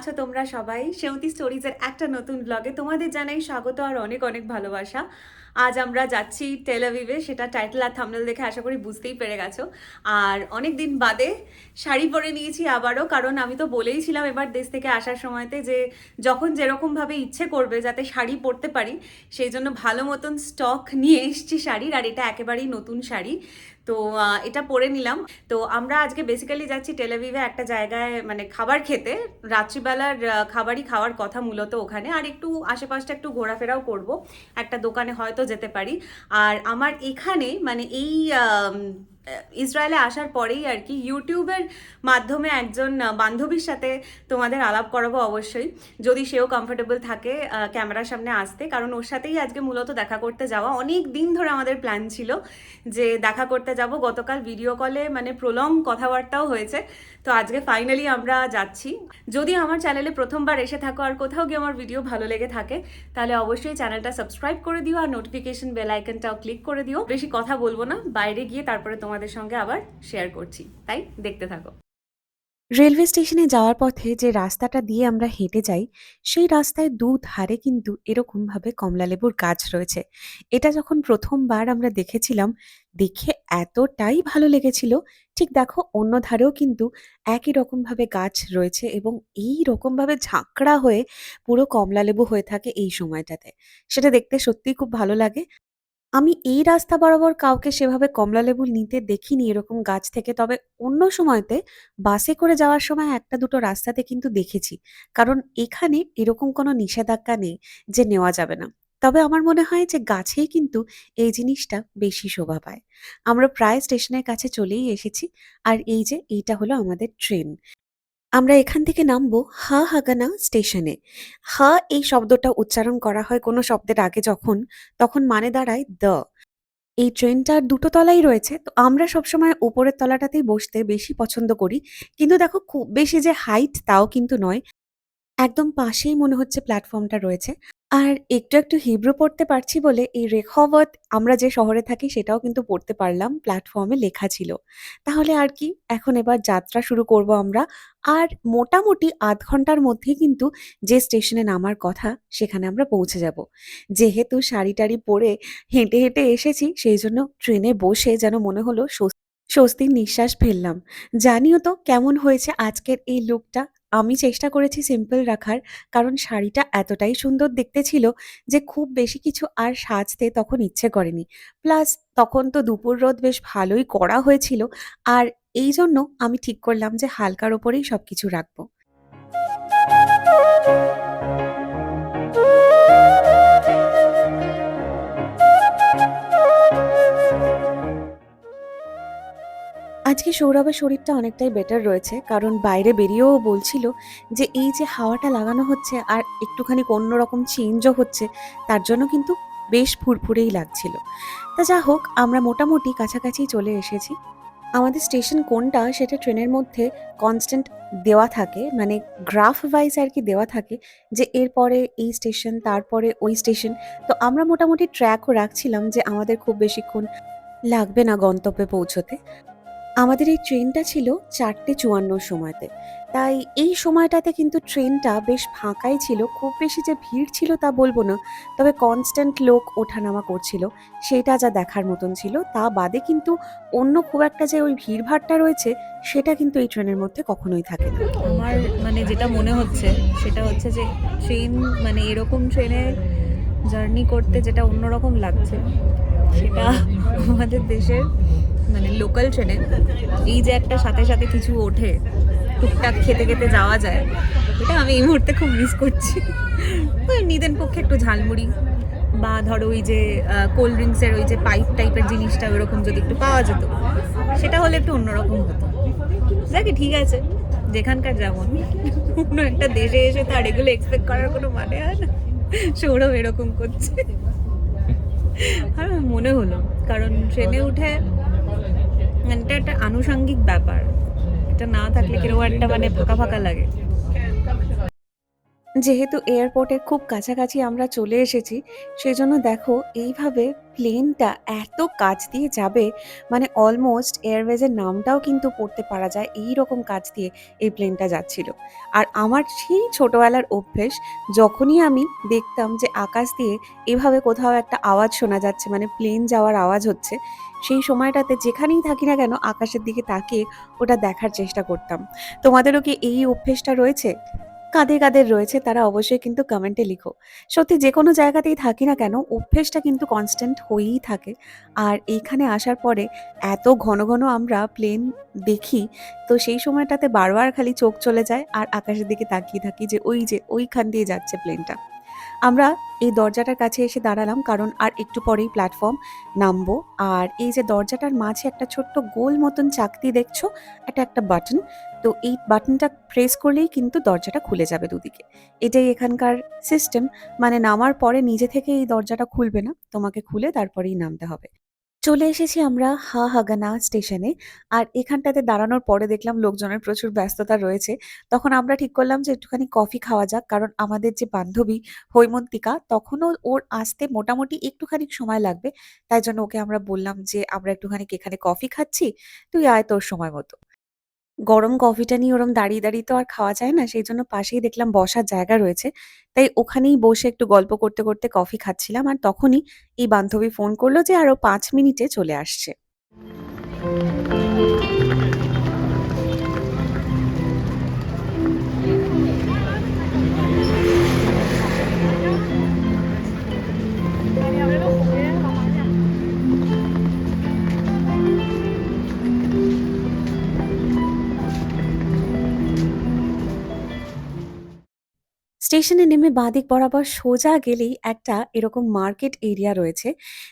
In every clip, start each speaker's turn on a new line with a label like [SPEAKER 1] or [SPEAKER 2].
[SPEAKER 1] আছো তোমরা সবাই। সেউতি স্টোরিজের একটা নতুন ব্লগে তোমাদের জানাই স্বাগত আর অনেক অনেক ভালোবাসা। আজ আমরা যাচ্ছি টেলাভিভে সেটা টাইটেল আর থামনেল দেখে আশা করি বুঝতেই পেরে গেছো। আর অনেক দিন বাদে শাড়ি পরে নিয়েছি আবারও, কারণ আমি তো বলেইছিলাম এবার দেশ থেকে আসার সময়তে যে যখন যেরকমভাবে ইচ্ছে করবে যাতে শাড়ি পরতে পারি, সেই জন্য ভালো মতন স্টক নিয়ে এসছি শাড়ির, আর এটা একেবারেই নতুন শাড়ি। তো এটা পরে নিলাম। তো, আমরা আজকে বেসিক্যালি যাচ্ছি টেলাভিভে একটা জায়গায় মানে খাবার খেতে। রাত্রিবেলার খাবারই খাওয়ার কথা মূলত ওখানে। আর একটু আশেপাশটা একটু ঘোরাফেরাও করব। একটা দোকানে হয়তো যেতে পারি। আর আমার এখানে মানে এই ইসরায়েলে আসার পরেই আর কি ইউটিউবের মাধ্যমে একজন বান্ধবীর সাথে তোমাদের আলাপ করাবো অবশ্যই। যদি সেও কমফোর্টেবল থাকে ক্যামেরার সামনে আসতে। কারণ ওর সাথেই আজকে মূলত দেখা করতে যাওয়া। অনেক দিন ধরে আমাদের প্ল্যান ছিল যে দেখা করতে যাব। গতকাল ভিডিও কলে মানে প্রলং কথাবার্তাও হয়েছে। তো আজকে ফাইনালি আমরা যাচ্ছি। যদি আমার চ্যানেলে প্রথমবার এসে থাকো আর কোথাও গিয়ে আমার ভিডিও ভালো লেগে থাকে, তাহলে অবশ্যই চ্যানেলটা সাবস্ক্রাইব করে দিও আর নোটিফিকেশন বেল আইকনটাও ক্লিক করে দিও। বেশি কথা বলব না। বাইরে গিয়ে তারপরে তোমাদের সঙ্গে আবার শেয়ার করছি। তাই দেখতে থাকো।
[SPEAKER 2] রেলওয়ে স্টেশনে যাওয়ার পথে যে রাস্তাটা দিয়ে আমরা হেঁটে যাই, সেই রাস্তায় দুধারে কিন্তু এরকমভাবে কমলালেবুর গাছ রয়েছে। এটা যখন প্রথমবার আমরা দেখেছিলাম, দেখে এতটাই ভালো লেগেছিল, ঠিক দেখো অন্য ধারেও কিন্তু একই রকমভাবে গাছ রয়েছে এবং এই রকমভাবে ঝাঁকড়া হয়ে পুরো কমলালেবু হয়ে থাকে এই সময়টাতে। সেটা দেখতে সত্যিই খুব ভালো লাগে। আমি এই রাস্তা বরাবর কাউকে সেভাবে কমলা কমলালেবু নিতে দেখিনি এরকম গাছ থেকে। তবে অন্য সময়তে বাসে করে যাওয়ার সময় একটা দুটো রাস্তাতে কিন্তু দেখেছি। কারণ এখানে এরকম কোনো নিষেধাজ্ঞা নেই যে নেওয়া যাবে না। তবে আমার মনে হয় যে গাছেই কিন্তু এই জিনিসটা বেশি শোভা পায়। আমরা প্রায় স্টেশনের কাছে চলেই এসেছি। আর এই যে এইটা হলো আমাদের ট্রেন। আমরা এখান থেকে নামবো হা হাগানা স্টেশনে। হা এই শব্দটা উচ্চারণ করা হয় কোনো শব্দের আগে যখন, তখন মানে দাঁড়ায় দ। এই ট্রেনটার দুটো তলাই রয়েছে, তো আমরা সবসময় উপরের তলাটাতেই বসতে বেশি পছন্দ করি। কিন্তু দেখো খুব বেশি যে হাইট তাও কিন্তু নয়, একদম পাশেই মনে হচ্ছে প্ল্যাটফর্মটা রয়েছে। আর একটু একটু হিব্রু পড়তে পারছি বলে এই রেখবত আমরা যে শহরে থাকি সেটাও কিন্তু পড়তে পারলাম প্ল্যাটফর্মে লেখা ছিল। তাহলে আর কি, এখন এবার যাত্রা শুরু করব আমরা। আর মোটামুটি আধ ঘণ্টার মধ্যেই কিন্তু যে স্টেশনে নামার কথা সেখানে আমরা পৌঁছে যাব। যেহেতু শাড়ি টাড়ি পরে হেঁটে হেঁটে এসেছি, সেই জন্য ট্রেনে বসে যেন মনে হলো স্বস্তি স্বস্তির নিঃশ্বাস ফেললাম। জানিও তো কেমন হয়েছে আজকের এই লুকটা আমি চেষ্টা করেছি সিম্পল রাখার, কারণ শাড়িটা এতটাই সুন্দর দেখতে ছিল যে খুব বেশি কিছু আর সাজতে তখন ইচ্ছে করেনি। প্লাস তখন তো দুপুর রোদ বেশ ভালোই করা হয়েছিল, আর এই জন্য আমি ঠিক করলাম যে হালকার ওপরেই সব কিছু রাখব। আজকে সৌরভের শরীরটা অনেকটাই বেটার রয়েছে, কারণ বাইরে বেরিয়েও বলছিল যে এই যে হাওয়াটা লাগানো হচ্ছে আর একটুখানি অন্যরকম চেঞ্জও হচ্ছে, তার জন্য কিন্তু বেশ ফুরফুরেই লাগছিল। তা যা হোক, আমরা মোটামুটি কাছাকাছি চলে এসেছি। আমাদের স্টেশন কোনটা সেটা ট্রেনের মধ্যে কনস্ট্যান্ট দেওয়া থাকে মানে গ্রাফ ওয়াইজ আর কি দেওয়া থাকে যে এরপরে এই স্টেশন তারপরে ওই স্টেশন তো আমরা মোটামুটি ট্র্যাকও রাখছিলাম যে আমাদের খুব বেশিক্ষণ লাগবে না গন্তব্যে পৌঁছতে। আমাদের এই ট্রেনটা ছিল চারটে চুয়ান্ন সময়তে। তাই এই সময়টাতে কিন্তু ট্রেনটা বেশ ফাঁকাই ছিল, খুব বেশি যে ভিড় ছিল তা বলব না, তবে কনস্ট্যান্ট লোক ওঠানামা করছিল, সেটা যা দেখার মতন ছিল। তা বাদে কিন্তু অন্য খুব একটা যে ওই ভিড়ভাড়টা রয়েছে, সেটা কিন্তু এই ট্রেনের মধ্যে কখনোই থাকে না।
[SPEAKER 1] আমার মানে যেটা মনে হচ্ছে, সেটা হচ্ছে যে ট্রেন মানে এরকম ট্রেনে জার্নি করতে যেটা অন্যরকম লাগছে, সেটা আমাদের দেশের মানে লোকাল ট্রেনে এই যে একটা সাথে সাথে কিছু ওঠে, টুকটাক খেতে খেতে যাওয়া যায়, এটা আমি এই মুহূর্তে খুব মিস করছি। ওই নিদেন পক্ষে একটু ঝালমুড়ি, বা ধরো ওই যে কোল্ড ড্রিঙ্কসের ওই যে পাইপ টাইপের জিনিসটা ওরকম যদি একটু পাওয়া যেত, সেটা হলে একটু অন্যরকম হতো। দেখি ঠিক আছে, যেখানকার যেমন। কোনো একটা দেশে এসে তার এগুলো এক্সপেক্ট করার কোনো মানে হয় না। সৌরভ এরকম করছে। আর মনে হলো, কারণ ট্রেনে উঠে এটা একটা আনুষঙ্গিক ব্যাপার। এটা না থাকলে কীরকম একটা মানে ফাঁকা ফাঁকা লাগে।
[SPEAKER 2] যেহেতু এয়ারপোর্টের খুব কাছাকাছি আমরা চলে এসেছি, সেজন্য দেখো এইভাবে প্লেনটা এত কাছ দিয়ে যাবে মানে অলমোস্ট এয়ারওয়েজের নামটাও কিন্তু পড়তে পারা যায় এই রকম কাজ দিয়ে এই প্লেনটা যাচ্ছিল। আর আমার সেই ছোটোবেলার অভ্যেস যখনই আমি দেখতাম যে আকাশ দিয়ে এভাবে কোথাও একটা আওয়াজ শোনা যাচ্ছে মানে প্লেন যাওয়ার আওয়াজ হচ্ছে, সেই সময়টাতে যেখানেই থাকি না কেন আকাশের দিকে তাকিয়ে ওটা দেখার চেষ্টা করতাম। তোমাদেরও কি এই অভ্যেসটা রয়েছে? কাদের, কাদের রয়েছে তারা অবশ্যই কিন্তু কমেন্টে লিখো। সত্যি যে কোনো জায়গাতেই থাকি না কেন অভ্যেসটা কিন্তু কনস্ট্যান্ট হয়েই থাকে। আর এইখানে আসার পরে এত ঘন, ঘন আমরা প্লেন দেখি তো সেই সময়টাতে বারবার খালি চোখ চলে যায় আর আকাশের দিকে তাকিয়ে থাকি যে ওই যে ওইখান দিয়ে যাচ্ছে প্লেনটা। আমরা এই দরজাটার কাছে এসে দাঁড়ালাম কারণ আর একটু পরেই প্ল্যাটফর্ম নামবো। আর এই যে দরজাটার মাঝে একটা ছোট্ট গোল মতন চাকতি দেখছ, এটা একটা বাটন। তো এই বাটনটা প্রেস করলেই কিন্তু দরজাটা খুলে যাবে দুদিকে। এটাই এখানকার সিস্টেম। মানে নামার পরে নিজে থেকে এই দরজাটা খুলবে না। তোমাকে খুলে তারপরেই নামতে হবে। চলে এসেছি আমরা হা হাগানা স্টেশনে। আর এখানটাতে দাঁড়ানোর পরে দেখলাম লোকজনের প্রচুর ব্যস্ততা রয়েছে। তখন আমরা ঠিক করলাম যে একটুখানি কফি খাওয়া যাক। কারণ আমাদের যে বান্ধবী হৈমন্তিকা তখনও ওর আসতে মোটামুটি একটুখানি সময় লাগবে। তাই জন্য ওকে আমরা বললাম যে, "আমরা একটুখানি এখানে কফি খাচ্ছি, তুই আয় তোর সময় মতো।" গরম কফিটা নিয়ে ওরম দাঁড়িয়ে, দাঁড়িয়ে তো আর খাওয়া যায় না। সেই জন্য পাশেই দেখলাম বসার জায়গা রয়েছে। তাই ওখানেই বসে একটু গল্প করতে, করতে কফি খাচ্ছিলাম। আর তখনই এই বান্ধবী ফোন করল যে আরও পাঁচ মিনিটে চলে আসছে। স্টেশনে নেমে বাঁদিক বরাবর সোজা গেলেই একটা এরকম মার্কেট এরিয়া রয়েছে।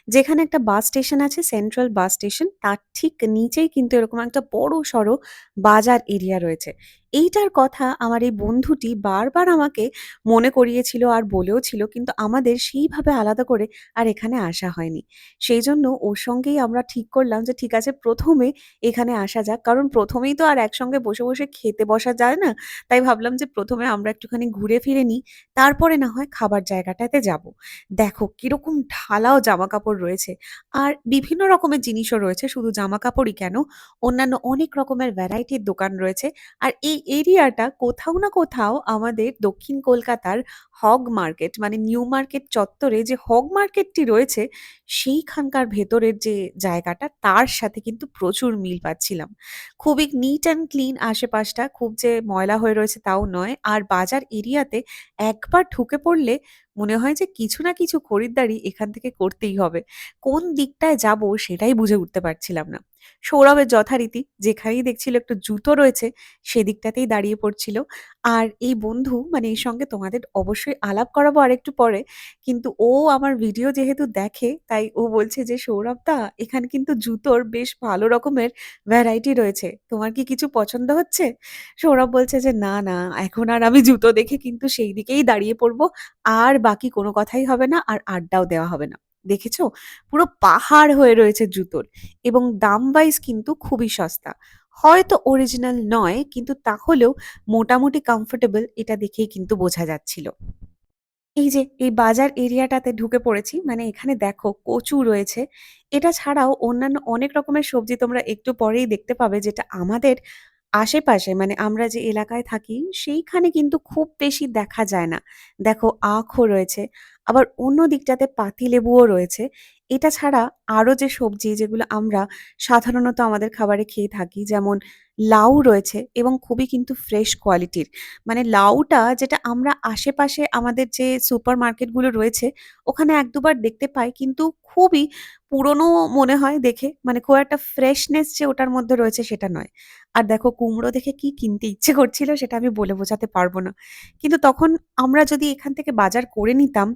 [SPEAKER 2] যেখানে একটা বাস স্টেশন আছে, সেন্ট্রাল বাস স্টেশন। তার ঠিক নিচেই কিন্তু এরকম একটা বড় বড়সড় বাজার এরিয়া রয়েছে। এইটার কথা আমার এই বন্ধুটি বারবার আমাকে মনে করিয়েছিল আর বলেও ছিল। কিন্তু আমাদের সেইভাবে আলাদা করে আর এখানে আসা হয়নি। সেই জন্য ওর সঙ্গেই আমরা ঠিক করলাম যে ঠিক আছে প্রথমে এখানে আসা যাক। কারণ প্রথমেই তো আর একসঙ্গে বসে, বসে খেতে বসা যায় না। তাই ভাবলাম যে প্রথমে আমরা একটুখানি ঘুরে ফিরে নিই। তারপরে না হয় খাবার জায়গাটাতে যাব। দেখো কীরকম ঢালাও জামা কাপড় রয়েছে। আর বিভিন্ন রকমের জিনিসও রয়েছে। শুধু জামা কাপড়ই কেন, অন্যান্য অনেক রকমের ভ্যারাইটির দোকান রয়েছে। আর এই এরিয়াটা কোথাও না কোথাও আমাদের দক্ষিণ কলকাতার হগ মার্কেট মানে নিউ মার্কেট চত্বরে যে হগ মার্কেটটি রয়েছে, সেইখানকার ভেতরের যে জায়গাটা তার সাথে কিন্তু প্রচুর মিল পাচ্ছিলাম। খুবই নিট অ্যান্ড ক্লিন আশেপাশটা। খুব যে ময়লা হয়ে রয়েছে তাও নয়। আর বাজার এরিয়াতে একবার ঢুকে পড়লে মনে হয় যে কিছু না কিছু খরিদ্দারি এখান থেকে করতেই হবে। কোন দিকটায় যাব সেটাই বুঝে উঠতে পারছিলাম না। সৌরভের যথারীতি যেখানেই দেখছিল একটু জুতো রয়েছে সেদিকটাতেই দাঁড়িয়ে পড়ছিল। আর এই বন্ধু মানে এর সঙ্গে তোমাদের অবশ্যই আলাপ করাবো আরেকটু পরে। কিন্তু ও আমার ভিডিও যেহেতু দেখে তাই ও বলছে যে, "সৌরভদা এখানে কিন্তু জুতোর বেশ ভালো রকমের ভ্যারাইটি রয়েছে। তোমার কি কিছু পছন্দ হচ্ছে?" সৌরভ বলছে যে, "না, না এখন আর আমি জুতো দেখে কিন্তু সেই দিকেই দাঁড়িয়ে পড়ব। আর বাকি কোনো কথাই হবে না আর আড্ডাও দেওয়া হবে না। দেখেছ? পুরো পাহাড় হয়ে রয়েছে জুতোর এবং দাম ওয়াইজ কিন্তু খুবই সস্তা। হয়তো অরিজিনাল নয়, কিন্তু তাহলেও মোটামুটি কমফোর্টেবল এটা দেখেই কিন্তু বোঝা যাচ্ছিল। এই যে, এই বাজার এরিয়াটাতে ঢুকে পড়েছি। মানে এখানে দেখো কচু রয়েছে। এটা ছাড়াও অন্যান্য অনেক রকমের সবজি তোমরা একটু পরেই দেখতে পাবে, যেটা আমাদের আশেপাশে মানে আমরা যে এলাকায় থাকি, সেইখানে কিন্তু খুব বেশি দেখা যায় না। দেখো, আখও রয়েছে। আবার অন্য দিকটাতে পাতিলেবুও রয়েছে। এটা ছাড়া আরও যে সবজি যেগুলো আমরা সাধারণত আমাদের খাবারে খেয়ে থাকি, যেমন লাউ রয়েছে এবং খুবই কিন্তু ফ্রেশ কোয়ালিটির। মানে লাউটা যেটা আমরা আশেপাশে আমাদের যে সুপার মার্কেটগুলো রয়েছে ওখানে এক দুবার দেখতে পাই কিন্তু খুবই পুরনো মনে হয় দেখে। মানে খুব একটা ফ্রেশনেস যে ওটার মধ্যে রয়েছে সেটা নয়। আর দেখো কুমড়ো দেখে কি কিনতে ইচ্ছে করছিল সেটা আমি বলে বোঝাতে পারব না। কিন্তু তখন আমরা যদি এখান থেকে বাজার করে নিতাম,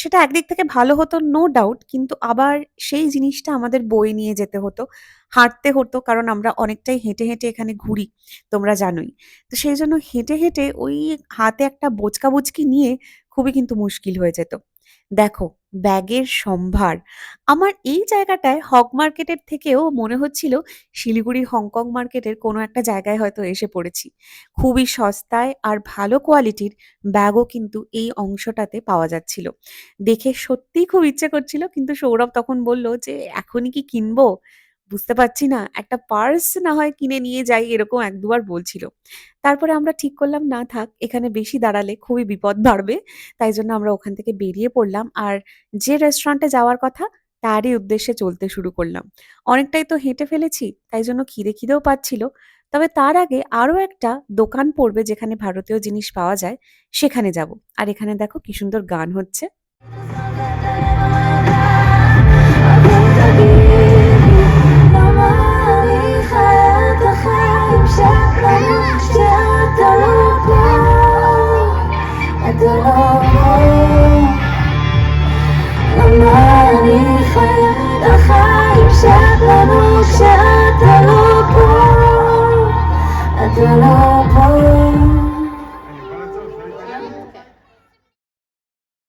[SPEAKER 2] সেটা একদিক থেকে ভালো হতো নো ডাউট। কিন্তু আবার সেই জিনিসটা আমাদের বয়ে নিয়ে যেতে হতো। হাঁটতে হতো কারণ আমরা অনেকটাই হেঁটে, হেঁটে এখানে ঘুরি তোমরা জানোই। তো সেই জন্য হেঁটে, হেঁটে ওই হাতে একটা বোচকা বুচকি নিয়ে খুবই কিন্তু মুশকিল হয়ে যেত। দেখো, ব্যাগের সম্ভার। আমার এই জায়গাটায় হক মার্কেটের থেকেও মনে হচ্ছিল শিলিগুড়ি, হংকং মার্কেটের কোনো একটা জায়গায় হয়তো এসে পড়েছি। খুবই সস্তায় আর ভালো কোয়ালিটির ব্যাগও কিন্তু এই অংশটাতে পাওয়া যাচ্ছিল। দেখে সত্যিই খুব ইচ্ছে করছিল, কিন্তু সৌরভ তখন বলল যে, এখনই কি কিনবো? বুঝতে পারছি না। একটা পার্স না হয় কিনে নিয়ে যাই এরকম এক দুবার বলছিল। তারপরে আমরা ঠিক করলাম, না থাক, এখানে বেশি দাঁড়ালে খুবই বিপদ বাড়বে। তাই জন্য আমরা ওখান থেকে বেরিয়ে পড়লাম। আর যে রেস্টুরেন্টে যাওয়ার কথা, তারই উদ্দেশ্যে চলতে শুরু করলাম। অনেকটাই তো হেঁটে ফেলেছি, তাই জন্য খিদে খিদেও পাচ্ছিল। তবে তার আগে আরও একটা দোকান পড়বে যেখানে ভারতীয় জিনিস পাওয়া যায়, সেখানে যাব। আর এখানে দেখো কি সুন্দর গান হচ্ছে।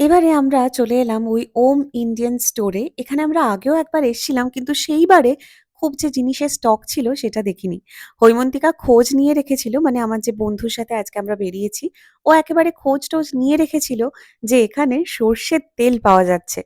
[SPEAKER 2] এবারে আমরা চলে এলাম ওই ওম ইন্ডিয়ান স্টোরে। এখানে আমরা আগেও একবার এসেছিলাম, কিন্তু সেইবারে খুব যে জিনিসের স্টক ছিল সেটা দেখিনি। হৈমন্তিকা খোঁজ নিয়ে রেখেছিল মানে আমার যে বন্ধুর সাথে আজকে আমরা বেরিয়েছি, ও একেবারে খোঁজ টোজ নিয়ে রেখেছিল যে এখানে সর্ষের তেল পাওয়া যাচ্ছে।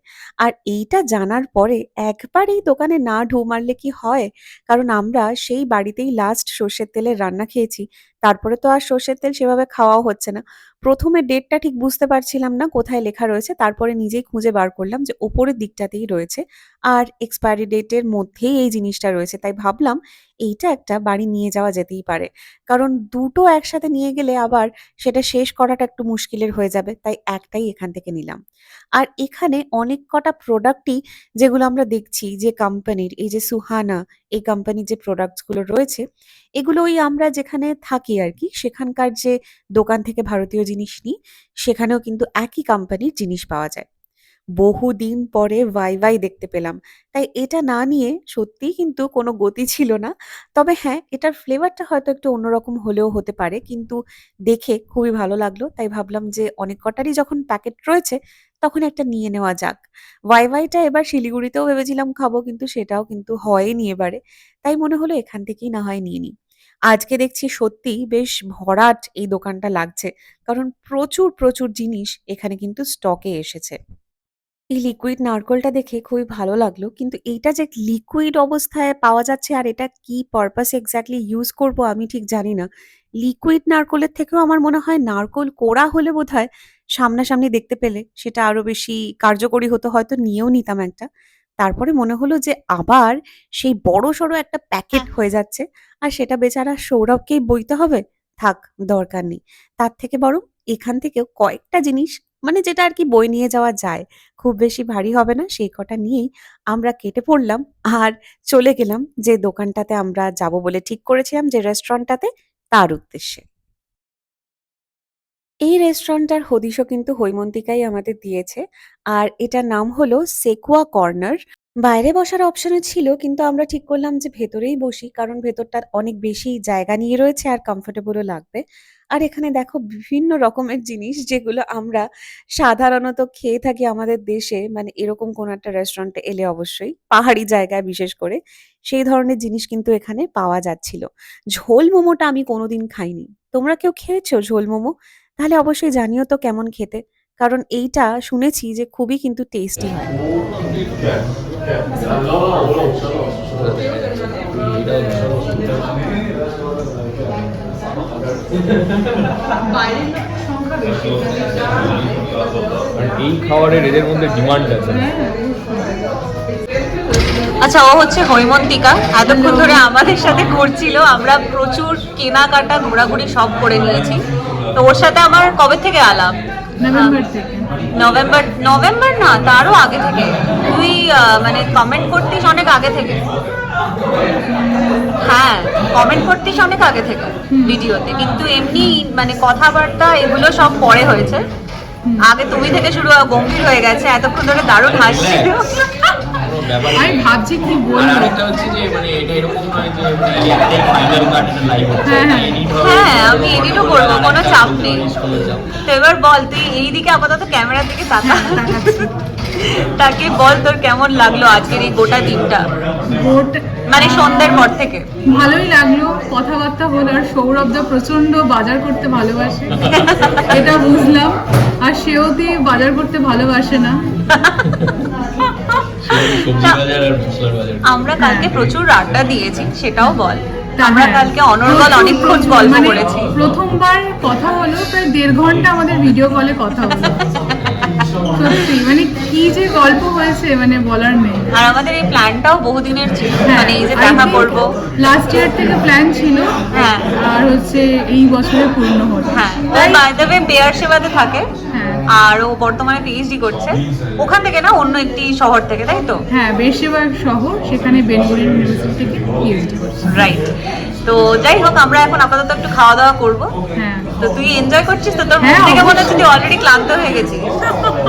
[SPEAKER 2] আর এইটা জানার পরে একবারেই দোকানে না ঢু মারলে কি হয়? কারণ আমরা সেই বাড়িতেই লাস্ট সর্ষের তেলের রান্না খেয়েছি, তারপরে তো আর সর্ষের তেল সেভাবে খাওয়াও হচ্ছে না। প্রথমে ডেটটা ঠিক বুঝতে পারছিলাম না কোথায় লেখা রয়েছে, তারপরে নিজেই খুঁজে বার করলাম যে ওপরের দিকটাতেই রয়েছে। আর এক্সপায়ারি ডেটের মধ্যেই এই জিনিসটা রয়েছে, তাই ভাবলাম এইটা একটা বাড়ি নিয়ে যাওয়া যেতেই পারে। কারণ দুটো একসাথে নিয়ে গেলে আবার সেটা শেষ করাটা একটু মুশকিলের হয়ে যাবে, তাই একটাই এখান থেকে নিলাম। আর এখানে অনেক কটা প্রোডাক্টই যেগুলো আমরা দেখছি, যে কোম্পানির এই যে সুহানা এই কোম্পানির যে প্রোডাক্টসগুলো রয়েছে এগুলো ওই আমরা যেখানে থাকি আর কি, সেখানকার যে দোকান থেকে ভারতীয় জিনিস নিই, সেখানেও কিন্তু একই কোম্পানির জিনিস পাওয়া যায়। বহুদিন পরে ওয়াই ওয়াই দেখতে পেলাম। তাই এটা না নিয়ে সত্যিই কিন্তু কোনো গতি ছিল না। তবে হ্যাঁ এটার ফ্লেভারটা হয়তো একটু অন্যরকম হলেও হতে পারে। কিন্তু দেখে খুবই ভালো লাগল। তাই ভাবলাম যে অনেক কটারই যখন প্যাকেট রয়েছে, তখন একটা নিয়ে নেওয়া যাক। ওয়াই ওয়াইটা এবার শিলিগুড়িতেও ভেবেছিলাম খাব, কিন্তু সেটাও কিন্তু হয়নি এবারে। তাই মনে হলো এখান থেকেই না হয় নিয়ে নিই আজকে দেখছি সত্যিই বেশ ভরাট এই দোকানটা লাগছে। কারণ প্রচুর প্রচুর জিনিস এখানে কিন্তু স্টকে এসেছে। এই লিকুইড নারকোলটা দেখে খুবই ভালো লাগল। কিন্তু এইটা যে লিকুইড অবস্থায় পাওয়া যাচ্ছে আর এটা কি পারপাস এক্স্যাক্টলি ইউজ করব আমি ঠিক জানি না। লিকুইড নারকোলের থেকেও আমার মনে হয় নারকোল কোড়া হলে বোধ হয় সামনাসামনি দেখতে পেলে সেটা আরও বেশি কার্যকরী হতো হয়তো নিয়েও নিতাম একটা। তারপরে মনে হলো যে আবার সেই বড় সড়ো একটা প্যাকেট হয়ে যাচ্ছে আর সেটা বেচারা সৌরভকেই বইতে হবে? থাক দরকার নেই। তার থেকে বরং এখান থেকেও কয়েকটা জিনিস মানে যেটা আর কি বই নিয়ে যাওয়া যায়। খুব বেশি ভারী হবে না, সেই কটা নিয়েই আমরা কেটে পড়লাম। আর চলে গেলাম যে দোকানটাতে আমরা যাব বলে ঠিক করেছিলাম যে রেস্টুরেন্টটাতে তার উদ্দেশ্যে। এই রেস্টুরেন্টটার হদিশও কিন্তু হৈমন্তিকাই আমাদের দিয়েছে। আর এটার নাম হলো সেকুয়া কর্নার। বাইরে বসার অপশনও ছিল, কিন্তু আমরা ঠিক করলাম যে ভেতরেই বসি, কারণ ভেতরটা অনেক বেশি জায়গা নিয়ে রয়েছে আর কমফোর্টেবলও লাগবে। আর এখানে দেখো বিভিন্ন রকমের জিনিস যেগুলো আমরা সাধারণত খেয়ে থাকি আমাদের দেশে। মানে এরকম কোনো একটা রেস্টুরেন্টে এলে অবশ্যই, পাহাড়ি জায়গায় বিশেষ করে, সেই ধরনের জিনিস কিন্তু এখানে পাওয়া যাচ্ছিল। ঝোল মোমোটা আমি কোনোদিন খাইনি। তোমরা কেউ খেয়েছো ঝোল মোমো? তাহলে অবশ্যই জানিও তো কেমন খেতে। কারণ এইটা শুনেছি যে খুবই কিন্তু টেস্টি হয়।
[SPEAKER 3] আর এই খাবারের এদের মধ্যে ডিমান্ড আছে
[SPEAKER 1] আচ্ছা ও হচ্ছে হৈমন্তিকা। এতক্ষণ ধরে আমাদের সাথে ঘুরছিল। আমরা প্রচুর কেনাকাটা ঘোরাঘুরি সব করে নিয়েছি। তো ওর সাথে আমার কবে থেকে আলাপ?
[SPEAKER 4] নভেম্বর
[SPEAKER 1] নভেম্বর নভেম্বর না তারও আগে থেকে। তুই মানে কমেন্ট করতিস অনেক আগে থেকে। হ্যাঁ কমেন্ট করতিস অনেক আগে থেকে ভিডিওতে। কিন্তু এমনি মানে কথাবার্তা এগুলো সব পরে হয়েছে। আগে তুমি থেকে শুরু হয়, গম্ভীর হয়ে গেছে এতক্ষণ ধরে দারুণ হাসছিল
[SPEAKER 3] কোনো
[SPEAKER 4] আমি ভাবছি কি বলব?
[SPEAKER 3] আরেকটা হচ্ছে যে মানে এটা এরকম নয় যে মানে ফাইনাল কাট লাইভ
[SPEAKER 4] হ্যাঁ, হ্যাঁ।
[SPEAKER 1] হ্যাঁ, আমি edit ও করব, কোনো চাপ নেই। তো এবার বল তুই এইদিকে আপাতত ক্যামেরার দিকে তাকা। তাকে বল তোর কেমন লাগল আজকের এই গোটা দিনটা? মানে সন্ধ্যের পর থেকে।
[SPEAKER 4] ভালোই লাগল কথাবার্তা হলো আর সৌরভদা প্রচণ্ড বাজার করতে ভালোবাসে এটা বুঝলাম। আর সেও দিয়ে বাজার করতে ভালোবাসে না।
[SPEAKER 1] আমরা কালকে। প্রচুর আড্ডা দিয়েছি সেটাও বল।
[SPEAKER 4] তা
[SPEAKER 1] আমরা। কালকে অনর্গল অনেকক্ষণ
[SPEAKER 4] প্রচুর,
[SPEAKER 1] গল্প
[SPEAKER 4] মানে
[SPEAKER 1] করেছি।
[SPEAKER 4] প্রথমবার কথা হলো প্রায় দেড় ঘণ্টা আমাদের ভিডিও কলে কথা হলো। সত্যি মানে কি যে গল্প হয়েছে মানে বলার নেই।
[SPEAKER 1] আর আমাদের এই প্ল্যানটাও বহুদিনের ছিল।
[SPEAKER 4] হ্যাঁ,
[SPEAKER 1] মানে এই যে দেখা করব।
[SPEAKER 4] লাস্ট ইয়ার থেকে প্ল্যান ছিল।
[SPEAKER 1] হ্যাঁ।
[SPEAKER 4] আর হচ্ছে এই বছরে পূর্ণ হলো।
[SPEAKER 1] হ্যাঁ বাই দ্য ওয়ে পেয়ার সেবাতে থাকে।
[SPEAKER 4] হ্যাঁ।
[SPEAKER 1] আর ও বর্তমানে পিএইচডি করছে। ওখান থেকে না অন্য একটি শহর থেকে তাই তো?
[SPEAKER 4] হ্যাঁ বেশিরভাগ শহর সেখানে বেঙ্গল ইউনিভার্সিটি থেকে পিএইচডি করছে।
[SPEAKER 1] রাইট তো যাই হোক আমরা এখন আপাতত একটু খাওয়া দাওয়া করব।
[SPEAKER 4] হ্যাঁ।
[SPEAKER 1] তো তুই এনজয় করছিস? তো তোর মুখ থেকে মনে হচ্ছে তুই অলরেডি ক্লান্ত হয়ে গেছিস।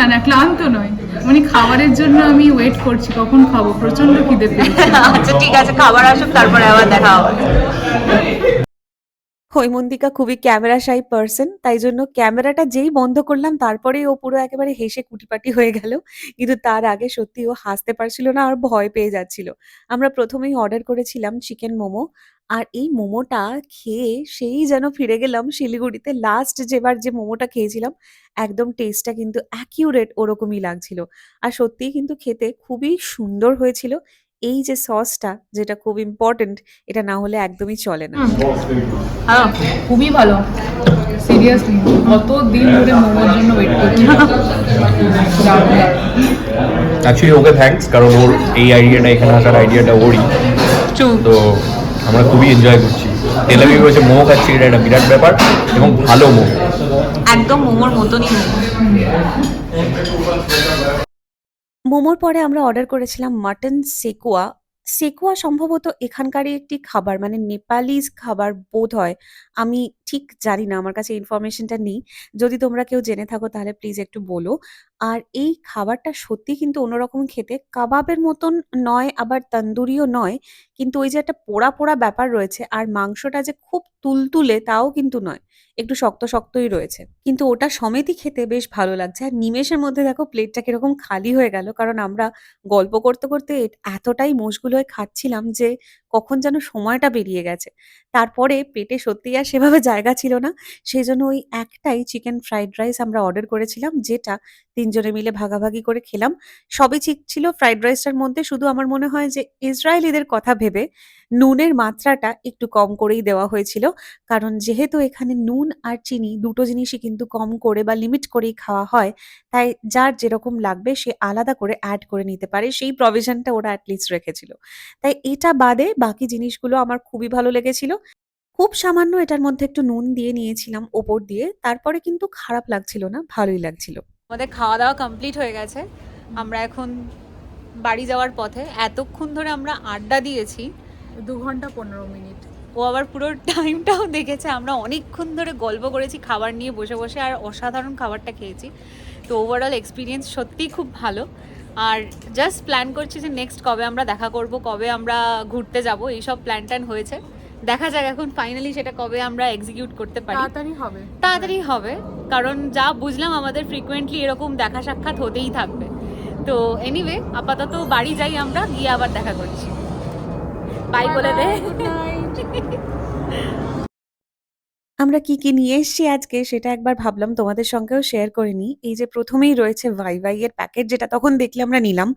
[SPEAKER 4] না না, ক্লান্ত নয় মানে খাবারের জন্য আমি ওয়েট করছি, কখন খাব? প্রচণ্ড খিদে পেয়েছে।
[SPEAKER 1] আচ্ছা ঠিক আছে, খাবার আসুক, তারপরে আবার দেখা হবে।
[SPEAKER 2] হৈমন্তিকা খুবই ক্যামেরা শাই পার্সন তাই জন্য ক্যামেরাটা যেই বন্ধ করলাম, তারপরেই ও পুরো একেবারে হেসে কুটিপাটি হয়ে গেল। কিন্তু তার আগে সত্যি ও হাসতে পারছিল না আর ভয় পেয়ে যাচ্ছিল। আমরা প্রথমেই অর্ডার করেছিলাম চিকেন মোমো, আর এই মোমোটা খেয়ে সেই যেন ফিরে গেলাম শিলিগুড়িতে। লাস্ট যেবার যে মোমোটা খেয়েছিলাম, একদম টেস্টটা কিন্তু অ্যাকিউরেট ওরকমই লাগছিল। আর সত্যিই কিন্তু খেতে খুবই সুন্দর হয়েছিল। এই যে সসটা যেটা খুব ইম্পর্টেন্ট এটা না হলে একদমই চলে না।
[SPEAKER 4] হ্যাঁ খুবই ভালো। সিরিয়াসলি কত দিন ধরে মোমোর জন্য ওয়েট করছি।
[SPEAKER 3] অ্যাকচুয়ালি ওকে থ্যাঙ্কস কারণ ওর এই আইডিয়াটা এখানে আসার আইডিয়াটা ওরই। তো আমরা খুবই এনজয় করছি। তেলাবি বসে মোমো খাচ্ছি এটা একটা বিরাট ব্যাপার এবং ভালো মোমো।
[SPEAKER 1] একদম মোমোর মতনই মোমো।
[SPEAKER 2] মোমোর পরে আমরা অর্ডার করেছিলাম মাটন সেকুয়া। সেকুয়া সম্ভবত এখানকারই একটি খাবার মানে নেপালিজ খাবার বোধ হয়। আমি ঠিক জানি না, আমার কাছে ইনফরমেশনটা নেই। যদি তোমরা কেউ জেনে থাকো তাহলে প্লিজ একটু বলো। আর এই খাবারটা সত্যি কিন্তু অন্যরকম খেতে। কাবাবের মতন নয়, আবার তন্দুরিও নয়, কিন্তু ওই যে একটা পোড়া পোড়া ব্যাপার রয়েছে। আর মাংসটা যে খুব তুলতুলে তাও কিন্তু নয়, একটু শক্ত শক্তই রয়েছে। কিন্তু ওটা সমেতই খেতে বেশ ভালো লাগছে। আর নিমেষের মধ্যে দেখো প্লেটটা কীরকম খালি হয়ে গেল। কারণ আমরা গল্প করতে করতে এতটাই মশগুল হয়ে খাচ্ছিলাম যে কখন যেন সময়টা বেরিয়ে গেছে। তারপরে পেটে সত্যি আর সেভাবে জায়গা ছিল না। সেই জন্য ওই একটাই চিকেন ফ্রাইড রাইস আমরা অর্ডার করেছিলাম, যেটা তিনজনে মিলে ভাগাভাগি করে খেলাম। সবই ঠিক ছিল ফ্রাইড রাইসটার মধ্যে শুধু আমার মনে হয় যে ইসরায়েলিদের কথা ভেবে নুনের মাত্রাটা একটু কম করেই দেওয়া হয়েছিল। কারণ যেহেতু এখানে নুন আর চিনি দুটো জিনিসই কিন্তু কম করে বা লিমিট করেই খাওয়া হয়, তাই যার যেরকম লাগবে সে আলাদা করে অ্যাড করে নিতে পারে। সেই প্রভিশনটা ওরা অ্যাটলিস্ট রেখেছিল। তাই এটা বাদে বাকি জিনিসগুলো আমার খুবই ভালো লেগেছিল। খুব সামান্য এটার মধ্যে একটু নুন দিয়ে নিয়েছিলাম ওপর দিয়ে, তারপরে কিন্তু খারাপ লাগছিল না, ভালোই লাগছিল।
[SPEAKER 1] আমাদের খাওয়া দাওয়া কমপ্লিট হয়ে গেছে। আমরা এখন বাড়ি যাওয়ার পথে এতক্ষণ ধরে আমরা আড্ডা দিয়েছি।
[SPEAKER 4] দু ঘণ্টা পনেরো মিনিট।
[SPEAKER 1] ও আবার পুরো টাইমটাও দেখেছে। আমরা অনেকক্ষণ ধরে গল্প করেছি খাবার নিয়ে বসে বসে আর অসাধারণ খাবারটা খেয়েছি। তো ওভারঅল এক্সপিরিয়েন্স সত্যিই খুব ভালো। আর জাস্ট প্ল্যান করছি যে নেক্সট কবে আমরা দেখা করব কবে আমরা ঘুরতে যাব এইসব প্ল্যান ট্যান হয়েছে। দেখা যাক এখন ফাইনালি সেটা কবে আমরা এক্সিকিউট করতে পারি।
[SPEAKER 4] তাড়াতাড়ি হবে।
[SPEAKER 1] তাড়াতাড়ি হবে কারণ যা বুঝলাম আমাদের ফ্রিকোয়েন্টলি এরকম দেখা সাক্ষাৎ হতেই থাকবে। তো এনিওয়ে আপাতত বাড়ি যাই আমরা গিয়ে আবার দেখা করছি। বাই বলে দে।
[SPEAKER 2] আমরা কি কি নিয়ে এসেছি আজকে সেটা একবার ভাবলাম তোমাদের সঙ্গেও শেয়ার করে নিই। এই যে প্রথমেই রয়েছে ভাই ভাই এর প্যাকেট যেটা তখন দেখলে আমরা নিলাম।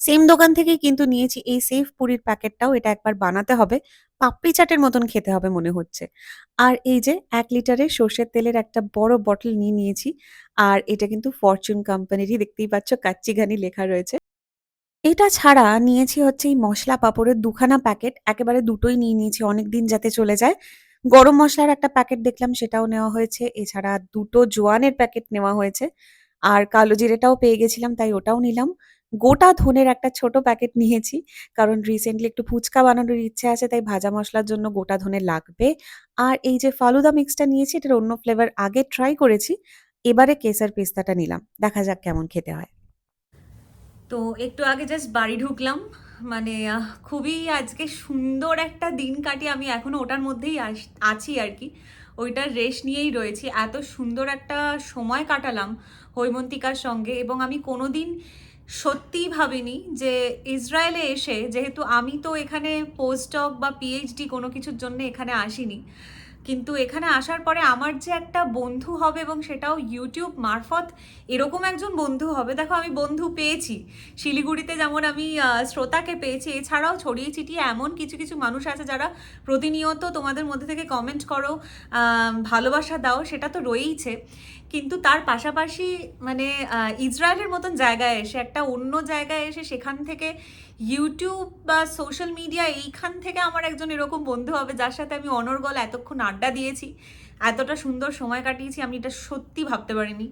[SPEAKER 2] সেম দোকান থেকেই কিন্তু নিয়েছি, এই সেফ পুরির প্যাকেটটাও এটা একবার বানাতে হবে। পাপড়ি চাটের মতন খেতে হবে মনে হচ্ছে। আর এই যে এক লিটারের সর্ষের তেলের একটা বড় বটল নিয়ে নিয়েছি, আর এটা কিন্তু ফরচুন কোম্পানিরই দেখতেই পাচ্ছ কাচ্চি ঘানি লেখা রয়েছে। এটা ছাড়া নিয়েছি হচ্ছে এই মশলা পাঁপড়ের দুখানা প্যাকেট একেবারে দুটোই নিয়ে নিয়েছি অনেক দিন যাতে চলে যায়। গরম মশলার একটা প্যাকেট দেখলাম, সেটাও নেওয়া হয়েছে। এছাড়া দুটো জোয়ানের প্যাকেট নেওয়া হয়েছে। আর কালো জিরেটাও পেয়ে গেছিলাম, তাই ওটাও নিলাম। গোটা ধনের একটা ছোট প্যাকেট নিয়েছি। কারণ রিসেন্টলি একটু ফুচকা বানানোর ইচ্ছে আছে, তাই ভাজা মশলার জন্য গোটা ধনে লাগবে। আর এই যে ফালুদা মিক্সটা নিয়েছি, এটার অন্য ফ্লেভার আগে ট্রাই করেছি, এবারে কেসার পেস্তাটা নিলাম। দেখা যাক কেমন খেতে হয়।
[SPEAKER 1] তো একটু আগে জাস্ট বাড়ি ঢুকলাম। মানে খুবই আজকে সুন্দর একটা দিন কাটিয়ে আমি এখনও ওটার মধ্যেই আছি আর কি। ওইটার রেশ নিয়েই রয়েছি। এত সুন্দর একটা সময় কাটালাম হৈমন্তিকার সঙ্গে এবং আমি কোনোদিন সত্যিই ভাবিনি যে ইসরায়েলে এসে, যেহেতু আমি তো এখানে পোস্টডক বা পিএইচডি কোনো কিছুর জন্য এখানে আসিনি, কিন্তু এখানে আসার পরে আমার যে একটা বন্ধু হবে এবং সেটাও ইউটিউব মারফত এরকম একজন বন্ধু হবে। দেখো, আমি বন্ধু পেয়েছি। শিলিগুড়িতে যেমন আমি শ্রোতাকে পেয়েছি, এছাড়াও ছড়িয়ে ছিটিয়ে এমন কিছু কিছু মানুষ আছে যারা প্রতিনিয়ত তোমাদের মধ্যে থেকে কমেন্ট করো ভালোবাসা দাও, সেটা তো রয়েইছে। কিন্তু তার পাশাপাশি মানে ইসরায়েলের মতন জায়গায় এসে, একটা অন্য জায়গায় এসে সেখান থেকে ইউটিউব বা সোশ্যাল মিডিয়া এইখান থেকে আমার একজন এরকম বন্ধু হবে, যার সাথে আমি অনর্গল এতক্ষণ আড্ডা দিয়েছি, এতটা সুন্দর সময় কাটিয়েছি, আমি এটা সত্যি ভাবতে পারিনি।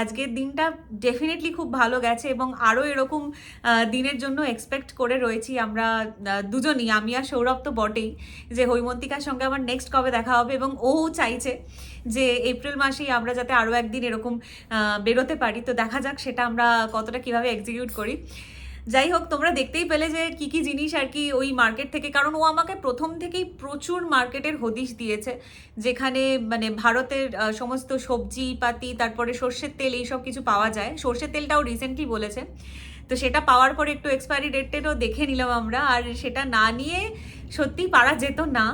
[SPEAKER 1] আজকের দিনটা ডেফিনেটলি খুব ভালো গেছে এবং আরও এরকম দিনের জন্য এক্সপেক্ট করে রয়েছি আমরা দুজনই, আমি আর সৌরভ তো বটেই, যে হৈমন্তিকার সঙ্গে আমার নেক্সট কবে দেখা হবে এবং ও চাইছে যে এপ্রিল মাসেই আমরা যাতে আরও একদিন এরকম বেরোতে পারি। তো দেখা যাক সেটা আমরা কতটা কীভাবে এক্সিকিউট করি। যাই হোক, তোমরা দেখতেই পেলে যে কি কি জিনিস আর কি ওই মার্কেট থেকে, কারণ ও আমাকে প্রথম থেকেই প্রচুর মার্কেটের হদিশ দিয়েছে। যেখানে মানে ভারতের সমস্ত সবজি পাতি, তারপরে সর্ষের তেল এইসব কিছু পাওয়া যায়। সর্ষের তেলটাও রিসেন্টলি বলেছে। তো সেটা পাওয়ার পরে একটু এক্সপায়ারি ডেটেরও দেখে নিলাম আমরা। আর সেটা না নিয়ে সত্যি পারা যেত না।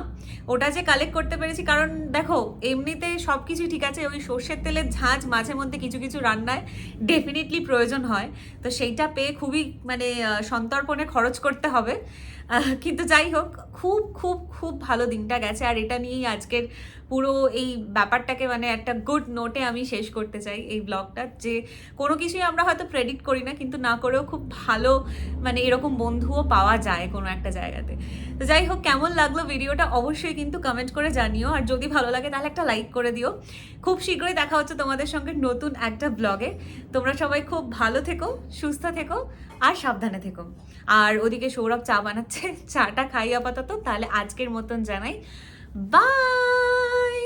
[SPEAKER 1] ওটা যে কালেক্ট করতে পেরেছি, কারণ দেখো, এমনিতে সব কিছু ঠিক আছে, ওই সর্ষের তেলের ঝাঁঝ মাঝে মধ্যে কিছু কিছু রান্নায় ডেফিনেটলি প্রয়োজন হয়। তো সেইটা পেয়ে খুবই মানে সন্তর্পণে খরচ করতে হবে। কিন্তু যাই হোক, খুব খুব খুব ভালো দিনটা গেছে। আর এটা নিয়েই আজকের পুরো এই ব্যাপারটাকে মানে একটা গুড নোটে আমি শেষ করতে চাই এই ব্লগটা যে কোনো কিছুই আমরা হয়তো প্রেডিক্ট করি না, কিন্তু না করেও খুব ভালো মানে এরকম বন্ধুও পাওয়া যায় কোনো একটা জায়গাতে। তো যাই হোক, কেমন লাগল ভিডিওটা অবশ্যই কিন্তু কমেন্ট করে জানিও। আর যদি ভালো লাগে, তাহলে একটা লাইক করে দিও। খুব শীঘ্রই দেখা হচ্ছে তোমাদের সঙ্গে নতুন একটা ব্লগে তোমরা সবাই খুব ভালো থেকো, সুস্থ থেকো, আর সাবধানে থেকো। আর ওদিকে সৌরভ চা বানাচ্ছে, চাটা খাই আপাতত, তাহলে আজকের মতন জানাই। বাই